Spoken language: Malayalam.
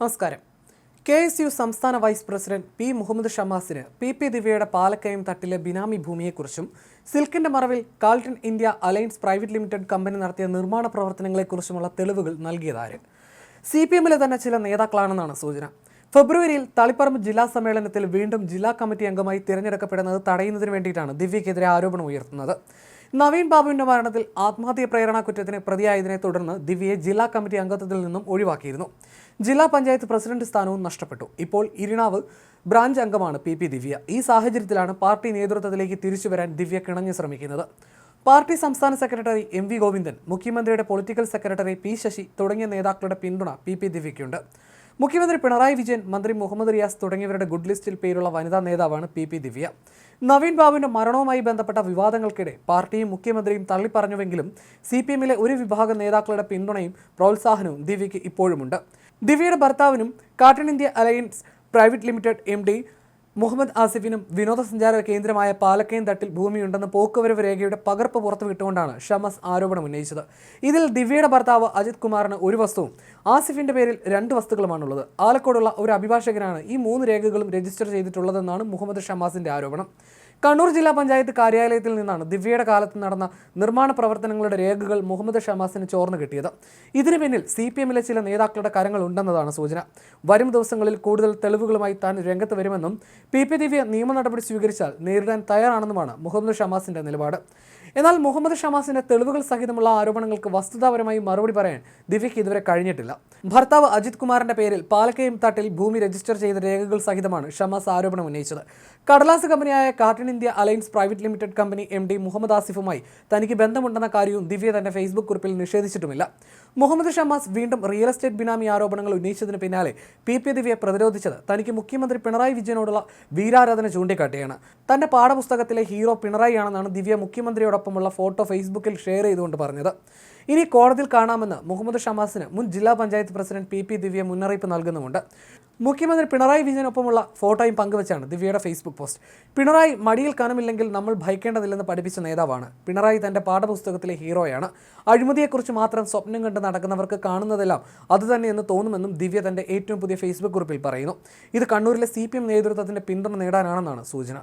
നമസ്കാരം. കെ എസ് യു സംസ്ഥാന വൈസ് പ്രസിഡന്റ് പി മുഹമ്മദ് ഷമാസിന് പി പി ദിവ്യയുടെ പാലക്കയം തട്ടിലെ ബിനാമി ഭൂമിയെക്കുറിച്ചും സിൽക്കിന്റെ മറവിൽ Carlton India Alliance Private Limited company നടത്തിയ നിർമ്മാണ പ്രവർത്തനങ്ങളെക്കുറിച്ചുമുള്ള തെളിവുകൾ നൽകിയതാര്? സി പി എമ്മിലെ തന്നെ ചില നേതാക്കളാണെന്നാണ് സൂചന. ഫെബ്രുവരിയിൽ തളിപ്പറമ്പ് ജില്ലാ സമ്മേളനത്തിൽ വീണ്ടും ജില്ലാ കമ്മിറ്റി അംഗമായി തിരഞ്ഞെടുക്കപ്പെടുന്നത് തടയുന്നതിന് വേണ്ടിയിട്ടാണ് ദിവ്യക്കെതിരെ ആരോപണം ഉയർത്തുന്നത്. നവീൻ ബാബുവിന്റെ മരണത്തിൽ ആത്മഹത്യ പ്രേരണ കുറ്റത്തിന് പ്രതിയായതിനെ തുടർന്ന് ദിവ്യയെ ജില്ലാ കമ്മിറ്റി അംഗത്വത്തിൽ നിന്നും ഒഴിവാക്കിയിരുന്നു. ജില്ലാ പഞ്ചായത്ത് പ്രസിഡന്റ് സ്ഥാനവും നഷ്ടപ്പെട്ടു. ഇപ്പോൾ ഇരിണാവ് ബ്രാഞ്ച് അംഗമാണ് പി പി ദിവ്യ. ഈ സാഹചര്യത്തിലാണ് പാർട്ടി നേതൃത്വത്തിലേക്ക് തിരിച്ചുവരാൻ ദിവ്യ കിണഞ്ഞു ശ്രമിക്കുന്നത്. പാർട്ടി സംസ്ഥാന സെക്രട്ടറി എം വി ഗോവിന്ദൻ മുഖ്യമന്ത്രിയുടെ പൊളിറ്റിക്കൽ സെക്രട്ടറി പി ശശി തുടങ്ങിയ നേതാക്കളുടെ പിന്തുണ പി പി ദിവ്യയ്ക്കുണ്ട്. മുഖ്യമന്ത്രി പിണറായി വിജയൻ മന്ത്രി മുഹമ്മദ് റിയാസ് തുടങ്ങിയവരുടെ ഗുഡ് ലിസ്റ്റിൽ പേരുള്ള വനിതാ നേതാവാണ് പി പി ദിവ്യ. നവീൻ ബാബുവിന്റെ മരണവുമായി ബന്ധപ്പെട്ട വിവാദങ്ങൾക്കിടെ പാർട്ടിയും മുഖ്യമന്ത്രിയും തള്ളിപ്പറഞ്ഞുവെങ്കിലും സി പി എമ്മിലെ ഒരു വിഭാഗം നേതാക്കളുടെ പിന്തുണയും പ്രോത്സാഹനവും ദിവ്യയ്ക്ക് ഇപ്പോഴുമുണ്ട്. ദിവ്യയുടെ ഭർത്താവിനും Cotton India Alliance Private Limited M D Muhammad ആസിഫിനും വിനോദസഞ്ചാര കേന്ദ്രമായ പാലക്കയം തട്ടിൽ ഭൂമിയുണ്ടെന്ന് പോക്കുവരവ് രേഖയുടെ പകർപ്പ് പുറത്തുവിട്ടുകൊണ്ടാണ് ഷമസ് ആരോപണം ഉന്നയിച്ചത്. ഇതിൽ ദിവ്യയുടെ ഭർത്താവ് അജിത് കുമാറിന് ഒരു വസ്തുവും ആസിഫിന്റെ പേരിൽ രണ്ട് വസ്തുക്കളുമാണുള്ളത്. ആലക്കോടുള്ള ഒരു അഭിഭാഷകനാണ് ഈ മൂന്ന് രേഖകളും രജിസ്റ്റർ ചെയ്തിട്ടുള്ളതെന്നാണ് മുഹമ്മദ് ഷമാസിന്റെ ആരോപണം. കണ്ണൂർ ജില്ലാ പഞ്ചായത്ത് കാര്യാലയത്തിൽ നിന്നാണ് ദിവ്യയുടെ കാലത്ത് നടന്ന നിർമ്മാണ പ്രവർത്തനങ്ങളുടെ രേഖകൾ മുഹമ്മദ് ഷമാസിന് ചോർന്നു കിട്ടിയത്. ഇതിനു പിന്നിൽ സി പി എമ്മിലെ ചില നേതാക്കളുടെ കരങ്ങൾ ഉണ്ടെന്നതാണ് സൂചന. വരും ദിവസങ്ങളിൽ കൂടുതൽ തെളിവുകളുമായി താൻ രംഗത്ത് വരുമെന്നും പി പി ദിവ്യ നിയമ നടപടി സ്വീകരിച്ചാൽ നേരിടാൻ തയ്യാറാണെന്നുമാണ് മുഹമ്മദ് ഷമാസിന്റെ നിലപാട്. എന്നാൽ മുഹമ്മദ് ഷമാസിന്റെ തെളിവുകൾ സഹിതമുള്ള ആരോപണങ്ങൾക്ക് വസ്തുതാപരമായി മറുപടി പറയാൻ ദിവ്യയ്ക്ക് ഇതുവരെ കഴിഞ്ഞിട്ടില്ല. ഭർത്താവ് അജിത് കുമാറിന്റെ പേരിൽ പാലക്കയം തട്ടിൽ ഭൂമി രജിസ്റ്റർ ചെയ്ത രേഖകൾ സഹിതമാണ് ഷമാസ് ആരോപണം ഉന്നയിച്ചത്. കടലാസ് കമ്പനിയായ Carton India Alliance Private Limited company M D Muhammad ആസിഫുമായി തനിക്ക് ബന്ധമുണ്ടെന്ന കാര്യവും ദിവ്യ തന്റെ ഫേസ്ബുക്ക് കുറിപ്പിൽ നിഷേധിച്ചിട്ടുമില്ല. മുഹമ്മദ് ഷമാസ് വീണ്ടും റിയൽ എസ്റ്റേറ്റ് ബിനാമി ആരോപണങ്ങൾ ഉന്നയിച്ചതിന് പിന്നാലെ പി പി ദിവ്യയെ പ്രതിരോധിച്ചത് തനിക്ക് മുഖ്യമന്ത്രി പിണറായി വിജയനോടുള്ള വീരാരാധന ചൂണ്ടിക്കാട്ടിയാണ്. തന്റെ പാഠപുസ്തകത്തിലെ ഹീറോ പിണറായിയാണെന്നാണ് ദിവ്യ മുഖ്യമന്ത്രിയോടൊപ്പമുള്ള ഫോട്ടോ ഫേസ്ബുക്കിൽ ഷെയർ ചെയ്തുകൊണ്ട് പറഞ്ഞത്. ഇനി കോടതിയിൽ കാണാമെന്ന് മുഹമ്മദ് ഷമാസിന് മുൻ ജില്ലാ panchayat president P P Divya മുന്നറിയിപ്പ് നൽകുന്നുമുണ്ട്. മുഖ്യമന്ത്രി പിണറായി വിജയനൊപ്പമുള്ള ഫോട്ടോയും പങ്കുവച്ചാണ് ദിവ്യയുടെ ഫേസ്ബുക്ക് പോസ്റ്റ്. പിണറായി മടിയിൽ കനമില്ലെങ്കിൽ നമ്മൾ ഭയക്കേണ്ടതില്ലെന്ന് പഠിപ്പിച്ച നേതാവാണ്. പിണറായി തന്റെ പാഠപുസ്തകത്തിലെ ഹീറോയാണ്. അഴിമതിയെക്കുറിച്ച് മാത്രം സ്വപ്നം കണ്ട് നടക്കുന്നവർക്ക് കാണുന്നതെല്ലാം അതുതന്നെയെന്ന് തോന്നുമെന്നും ദിവ്യ തന്റെ ഏറ്റവും പുതിയ ഫേസ്ബുക്ക് കുറിപ്പിൽ പറയുന്നു. ഇത് കണ്ണൂരിലെ സി നേതൃത്വത്തിന്റെ പിന്തുണ നേടാനാണെന്നാണ് സൂചന.